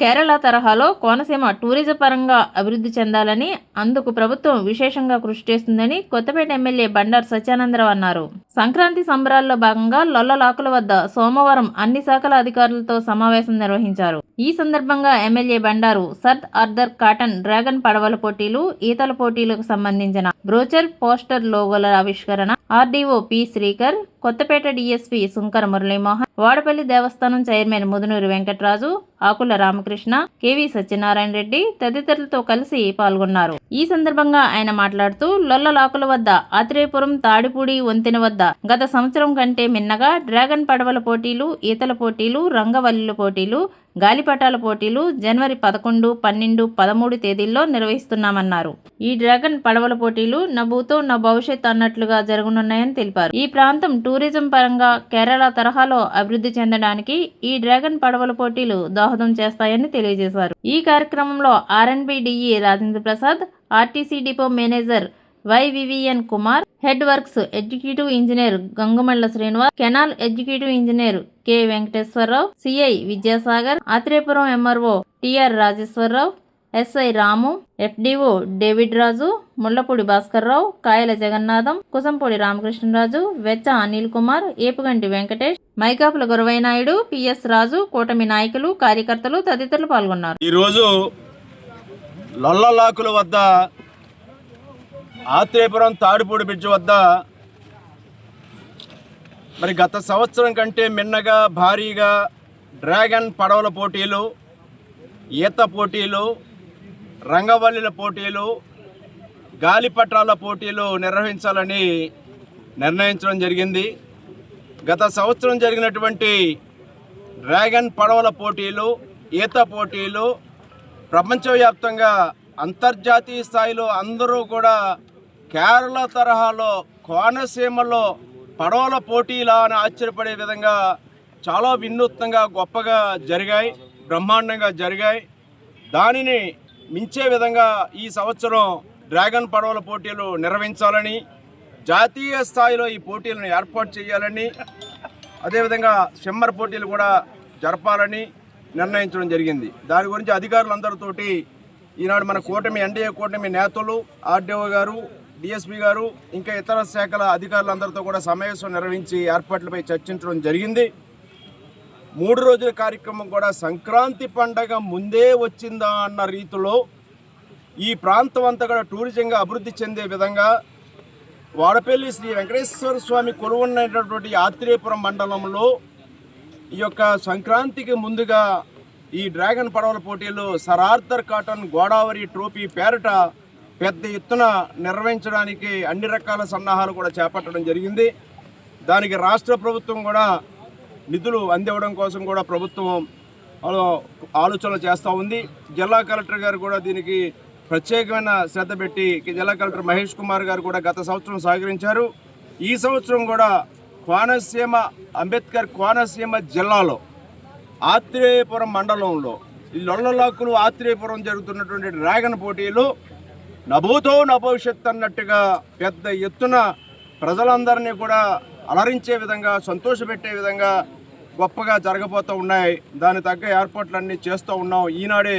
కేరళ తరహాలో కోనసీమ టూరిజం పరంగా అభివృద్ధి చెందాలని అందుకు ప్రభుత్వం విశేషంగా కృషి చేస్తుందని కొత్తపేట ఎమ్మెల్యే బండారు సత్యానందరావు అన్నారు. సంక్రాంతి సంబరాల్లో భాగంగా లొల్లలాకుల వద్ద సోమవారం అన్ని శాఖల అధికారులతో సమావేశం నిర్వహించారు. ఈ సందర్భంగా MLA Bandaru sir Arthur Cotton dragon పడవల పోటీలు ఈతల పోటీలకు సంబంధించిన బ్రోచర్ పోస్టర్ లోగోల ఆవిష్కరణ RDO P Srikar Kothapeta DSP Sunkara Murali Mohan Vadapalli దేవస్థానం chairman Mudunuri Venkataraju Akula Ramakrishna K V Satyanarayana Reddy తదితరులతో కలిసి పాల్గొన్నారు. ఈ సందర్భంగా ఆయన మాట్లాడుతూ లొల్లలాకుల వద్ద ఆత్రేయపురం తాడిపూడి వంతెన వద్ద గత సంవత్సరం కంటే మిన్నగా డ్రాగన్ పడవల పోటీలు ఈతల పోటీలు రంగవల్లుల పోటీలు గాలిపటాల పోటీలు జనవరి పదకొండు పన్నెండు పదమూడు తేదీల్లో నిర్వహిస్తున్నామన్నారు. ఈ డ్రాగన్ పడవల పోటీలు నా భూతో నా భవిష్యత్ అన్నట్లుగా జరగనున్నాయని తెలిపారు. ఈ ప్రాంతం టూరిజం పరంగా కేరళ తరహాలో అభివృద్ధి చెందడానికి ఈ డ్రాగన్ పడవల పోటీలు దోహదం చేస్తాయని తెలియజేశారు. ఈ కార్యక్రమంలో RNB DE Rajendra Prasad RTC depot manager YVVN Kumar head works executive engineer Gangamalla Srinivas canal executive engineer K Venkateswararao CI Vidyasagar Atreyapuram MRO TR Rajeswararao SI Ramu FDO David Raju Mullapudi Bhaskarrao Kayala Jagannatham Kusampudi Ramakrishnaraju Vechcha Anil Kumar Epuganti Venkatesh Maikapula Guravainaidu PS Raju కూటమి నాయకులు కార్యకర్తలు తదితరులు పాల్గొన్నారు. ఈరోజు లొల్లలాకుల వద్ద Atreyapuram Tadipudi bridge వద్ద మరి గత సంవత్సరం కంటే మిన్నగా భారీగా డ్రాగన్ పడవల పోటీలు ఈత పోటీలు రంగవల్లిల పోటీలు గాలిపటాల పోటీలు నిర్వహించాలని నిర్ణయించడం జరిగింది. గత సంవత్సరం జరిగినటువంటి డ్రాగన్ పడవల పోటీలు ఈత పోటీలు ప్రపంచవ్యాప్తంగా అంతర్జాతీయ స్థాయిలో అందరూ కూడా కేరళ తరహాలో కోనసీమలో పడవల పోటీలా అని ఆశ్చర్యపడే విధంగా చాలా వినూత్నంగా గొప్పగా జరిగాయి బ్రహ్మాండంగా జరిగాయి. దానిని మించే విధంగా ఈ సంవత్సరం డ్రాగన్ పడవల పోటీలు నిర్వహించాలని జాతీయ స్థాయిలో ఈ పోటీలను ఏర్పాటు చేయాలని అదేవిధంగా స్విమ్మర్ పోటీలు కూడా జరపాలని నిర్ణయించడం జరిగింది. దాని గురించి అధికారులందరితోటి ఈనాడు మన కూటమి ఎన్డీఏ కూటమి నేతలు ఆర్డీఓ గారు డిఎస్పీ గారు ఇంకా ఇతర శాఖల అధికారులందరితో కూడా సమావేశం నిర్వహించి ఏర్పాట్లపై చర్చించడం జరిగింది. మూడు రోజుల కార్యక్రమం కూడా సంక్రాంతి పండగ ముందే వచ్చిందా అన్న రీతిలో ఈ ప్రాంతం అంతా కూడా టూరిజంగా అభివృద్ధి చెందే విధంగా వాడపల్లి శ్రీ వెంకటేశ్వర స్వామి కొలువున్నటువంటి ఆత్రేయపురం మండలంలో ఈ యొక్క సంక్రాంతికి ముందుగా ఈ డ్రాగన్ పడవల పోటీలు Sir Arthur Cotton Godavari trophy పేరట పెద్ద ఎత్తున నిర్వహించడానికి అన్ని రకాల సన్నాహాలు కూడా చేపట్టడం జరిగింది. దానికి రాష్ట్ర ప్రభుత్వం కూడా నిధులు అందివ్వడం కోసం కూడా ప్రభుత్వం ఆలోచనలు చేస్తూ ఉంది. జిల్లా కలెక్టర్ గారు కూడా దీనికి ప్రత్యేకమైన శ్రద్ధ పెట్టి జిల్లా కలెక్టర్ మహేష్ కుమార్ గారు కూడా గత సంవత్సరం సహకరించారు. ఈ సంవత్సరం కూడా కోనసీమ అంబేద్కర్ కోనసీమ జిల్లాలో ఆత్రేయపురం మండలంలో ఈ లొల్లలాకులు ఆత్రేయపురం జరుగుతున్నటువంటి డ్రాగన్ పోటీలు నభూతో నభవిష్యత్ అన్నట్టుగా పెద్ద ఎత్తున ప్రజలందరినీ కూడా అలరించే విధంగా సంతోషపెట్టే విధంగా గొప్పగా జరగబోతూ ఉన్నాయి. దాని తగ్గ ఏర్పాట్లన్నీ చేస్తూ ఉన్నాం. ఈనాడే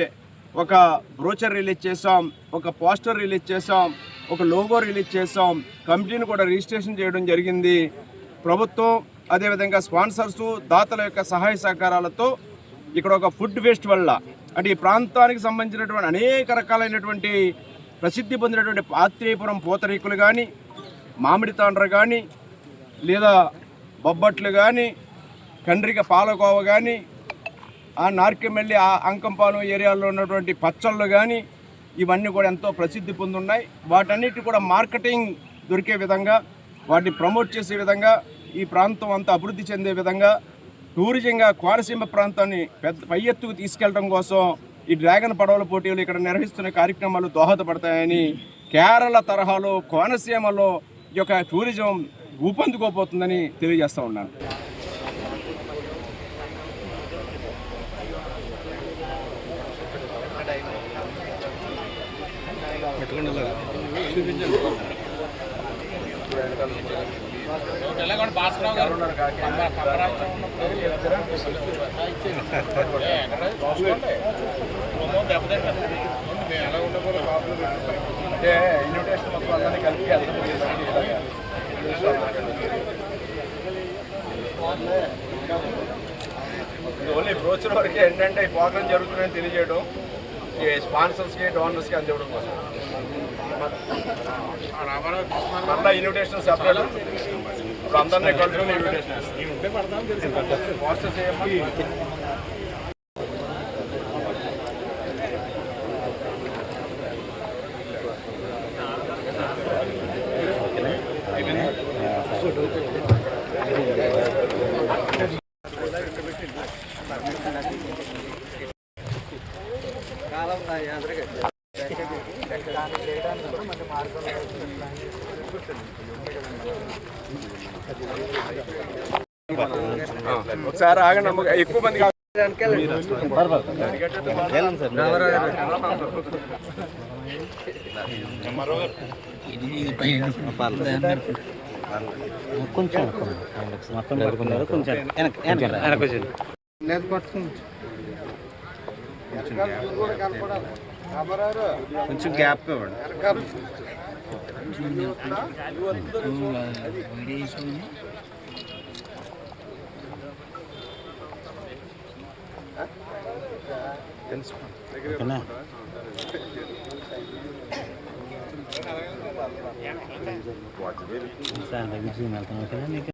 ఒక బ్రోచర్ రిలీజ్ చేసాం ఒక పోస్టర్ రిలీజ్ చేసాం ఒక లోగో రిలీజ్ చేసాం కమిటీని కూడా రిజిస్ట్రేషన్ చేయడం జరిగింది. ప్రభుత్వం అదేవిధంగా స్పాన్సర్స్ దాతల యొక్క సహాయ సహకారాలతో ఇక్కడ ఒక ఫుడ్ ఫెస్టివల్లా అంటే ఈ ప్రాంతానికి సంబంధించినటువంటి అనేక రకాలైనటువంటి ప్రసిద్ధి పొందినటువంటి ఆత్రేయపురం పూతరేకులు కానీ మామిడి తాండ్ర కానీ లేదా బొబ్బట్లు కానీ కండ్రిక పాలకోవ కానీ ఆ నార్కెమెల్లి ఆ అంకంపాలెం ఏరియాలో ఉన్నటువంటి పచ్చళ్ళు కానీ ఇవన్నీ కూడా ఎంతో ప్రసిద్ధి పొందున్నాయి. వాటన్నిటి కూడా మార్కెటింగ్ దొరికే విధంగా వాటిని ప్రమోట్ చేసే విధంగా ఈ ప్రాంతం అంతా అభివృద్ధి చెందే విధంగా టూరిజంగా కోనసీమ ప్రాంతాన్ని పెద్ద పై ఎత్తుకు తీసుకెళ్ళడం కోసం ఈ డ్రాగన్ పడవల పోటీలు ఇక్కడ నిర్వహిస్తున్న కార్యక్రమాలు దోహదపడతాయని కేరళ తరహాలో కోనసీమలో ఈ యొక్క టూరిజం ఊపందుకోపోతుందని తెలియజేస్తూ ఉన్నాను. భాస్కరావు గారు అంటే ఇన్విటేషన్ మొత్తం అందరినీ కలిపి వెళ్తాం ఇది ఓన్లీ బ్రోచర్ వరకు ఏంటంటే ఈ ప్రోగ్రామ్ జరుగుతుందని తెలియజేయడం ఈ స్పాన్సర్స్కి డోనర్స్కి అందివ్వడం కోసం. మళ్ళీ ఇన్విటేషన్ సపరేట్ ఇప్పుడు అందరినీ కలుపుకుని ఇన్విటేషన్ పోస్టర్స్ ఏమో ఒకసారి ఆగండి అమ్మ. ఎక్కువ మంది ఇది కాదు. కొంచెం మొత్తం కొంచెం గ్యాప్ ఇవ్వండి ఓకేనా? సార్ దగ్గర